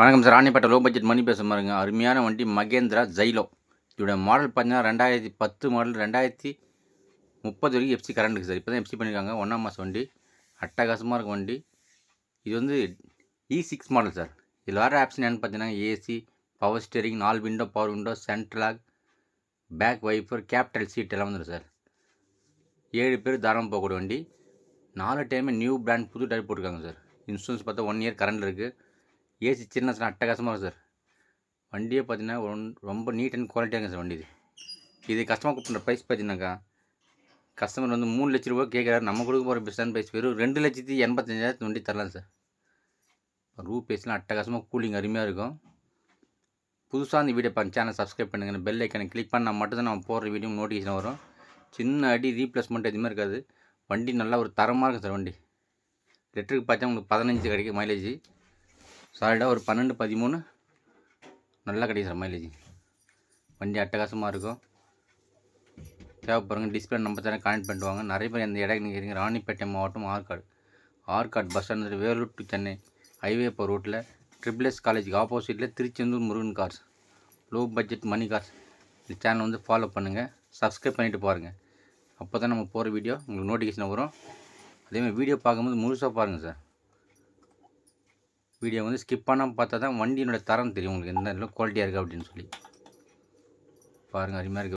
வணக்கம் sir. Ranipet low budget Mani பேச பாருங்க அருமையான வண்டி மகேந்திரா ஜைலோ இதோட மாடல் பார்த்தீங்கன்னா ரெண்டாயிரத்தி பத்து மாடல் ரெண்டாயிரத்தி முப்பது வரைக்கும் எஃப்சி கரண்ட் இருக்குது சார். இப்போ தான் எஃப்சி பண்ணியிருக்காங்க ஒன்றாம் மாதம் வண்டி. அட்டகாசமாக இருக்கும் வண்டி. இது வந்து இ சிக்ஸ் மாடல் சார். இதில் வர ஆப்ஷன் என்னென்னு பார்த்தீங்கன்னா ஏசி பவர் ஸ்டேரிங் நாலு window power window central lock back wiper capital seat எல்லாம் வந்துடும் சார். ஏழு பேர் தாராளமாக போகக்கூடிய வண்டி. நாலு டைமே நியூ பிராண்ட் புது டைப் போட்டிருக்காங்க சார். இன்சூரன்ஸ் பார்த்தா ஒன் இயர் கரண்ட் இருக்குது ஏசி சின்ன சின்ன அட்டகாசமாக இருக்கும் சார். வண்டியே பார்த்தீங்கன்னா ஒன் ரொம்ப நீட் அண்ட் குவாலிட்டியாக இருக்குது சார் வண்டி இது இது கஸ்டமர் கொடுக்குற ப்ரைஸ் பார்த்தீங்கன்னாக்கா கஸ்டமர் வந்து மூணு லட்ச ரூபா கேட்குறாரு நம்ம கொடுக்க போகிற பெஸ்ட்டான ப்ரைஸ் வெறும் ரெண்டு லட்சத்தி எண்பத்தஞ்சாயிரத்து வண்டி தரலாம் சார். ரூ பேஸ்லாம் அட்டகாசமாக கூலிங் அருமையாக இருக்கும். புதுசாக அந்த வீடியோ பார்த்து சேனல் சப்ஸ்கிரைப் பண்ணுங்கள் பெல் ஐக்கனை கிளிக் பண்ணால் மட்டும்தான் நம்ம போடுற வீடியோ நோட்டிஃபிகேஷன் வரும். சின்ன அடி ரீப்ளேஸ்மெண்ட் எதுவுமே இருக்காது. வண்டி நல்லா ஒரு தரமாக இருக்கும் சார் வண்டி. லிட்டருக்கு பார்த்தா உங்களுக்கு பதினஞ்சு கிடைக்கும் மைலேஜ் சாலிடாக ஒரு பன்னெண்டு பதிமூணு. நல்லா கிடைக்கும் சார் மைலேஜ் வண்டி அட்டகாசமாக இருக்கும். தேவைப்படுங்க டிஸ்பிளே நம்பர் தானே கனெக்ட் பண்ணிட்டு வாங்க நிறைய பேர் இந்த இடம் நிற்கிறீங்க ராணிப்பேட்டை மாவட்டம் Arcot. Arcot bus stand Vellore to Chennai. Highway இப்போ ரோட்டில் ட்ரிபிள் எஸ் காலேஜுக்கு ஆப்போசிட்டில் Tiruchendur Murugan cars low budget Mani cars இந்த சேனல் வந்து ஃபாலோ பண்ணுங்கள் சப்ஸ்கிரைப் பண்ணிவிட்டு பாருங்கள் அப்போ தான் நம்ம போகிற வீடியோ உங்களுக்கு நோட்டிஃபிகேஷன் வரும். அதேமாதிரி வீடியோ பார்க்கும்போது முழுசாக பாருங்கள் சார் வீடியோ வந்து ஸ்கிப் பண்ணாமல் பார்த்தா தான் வண்டியினோட தரம் தெரியும் உங்களுக்கு. எந்த குவாலிட்டியாக இருக்குது அப்படின்னு சொல்லி. பாருங்கள் அருமையாக இருக்குது